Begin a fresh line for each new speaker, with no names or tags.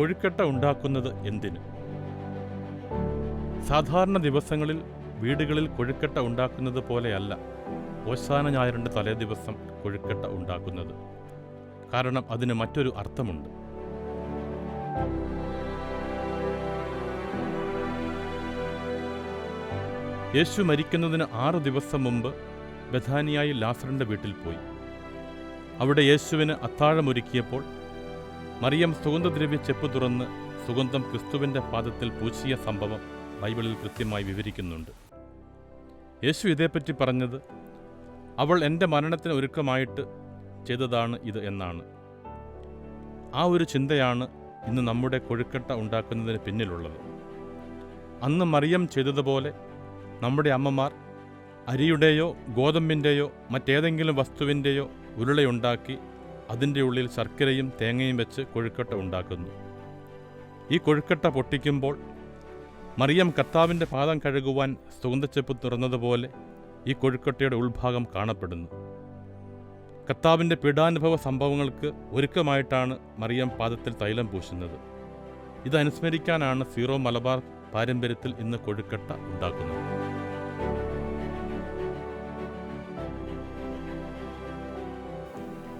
കൊഴുക്കട്ട ഉണ്ടാക്കുന്നത് എന്തിന്? സാധാരണ ദിവസങ്ങളിൽ വീടുകളിൽ കൊഴുക്കട്ട ഉണ്ടാക്കുന്നത് പോലെയല്ല ഓശാന ഞായറിന്റെ തലേദിവസം കൊഴുക്കട്ട ഉണ്ടാക്കുന്നത്. കാരണം അതിന് മറ്റൊരു അർത്ഥമുണ്ട്. യേശു മരിക്കുന്നതിന് ആറ് ദിവസം മുമ്പ് ബഥാനിയായി ലാസറിന്റെ വീട്ടിൽ പോയി. അവിടെ യേശുവിന് അത്താഴമൊരുക്കിയപ്പോൾ മറിയം സുഗന്ധദ്രവ്യ ചെപ്പ് തുറന്ന് സുഗന്ധം ക്രിസ്തുവിന്റെ പാദത്തിൽ പൂശിയ സംഭവം ബൈബിളിൽ കൃത്യമായി വിവരിക്കുന്നുണ്ട്. യേശു ഇതേപ്പറ്റി പറഞ്ഞത് അവൾ എന്റെ മരണത്തിന് ഒരുക്കമായിട്ട് ചെയ്തതാണ് ഇത് എന്നാണ്. ആ ഒരു ചിന്തയാണ് ഇന്ന് നമ്മുടെ കൊഴുക്കട്ട ഉണ്ടാക്കുന്നതിന് പിന്നിലുള്ളത്. അന്ന് മറിയം ചെയ്തതുപോലെ നമ്മുടെ അമ്മമാർ അരിയുടെയോ ഗോതമ്പിന്റെയോ മറ്റേതെങ്കിലും വസ്തുവിന്റെയോ ഉരുളയുണ്ടാക്കി അതിന്റെ ഉള്ളിൽ ശർക്കരയും തേങ്ങയും വെച്ച് കൊഴുക്കട്ട ഉണ്ടാക്കുന്നു. ഈ കൊഴുക്കട്ട പൊട്ടിക്കുമ്പോൾ മറിയം കർത്താവിന്റെ പാദം കഴുകുവാൻ സുഗന്ധച്ചെപ്പ് തുറന്നതുപോലെ ഈ കൊഴുക്കട്ടയുടെ ഉൾഭാഗം കാണപ്പെടുന്നു. കർത്താവിന്റെ പീഡാനുഭവ സംഭവങ്ങൾക്ക് ഒരുക്കമായിട്ടാണ് മറിയം പാദത്തിൽ തൈലം പൂശുന്നത്. ഇത് അനുസ്മരിക്കാനാണ് സീറോ മലബാർ പാരമ്പര്യത്തിൽ ഇന്ന് കൊഴുക്കട്ട ഉണ്ടാക്കുന്നത്.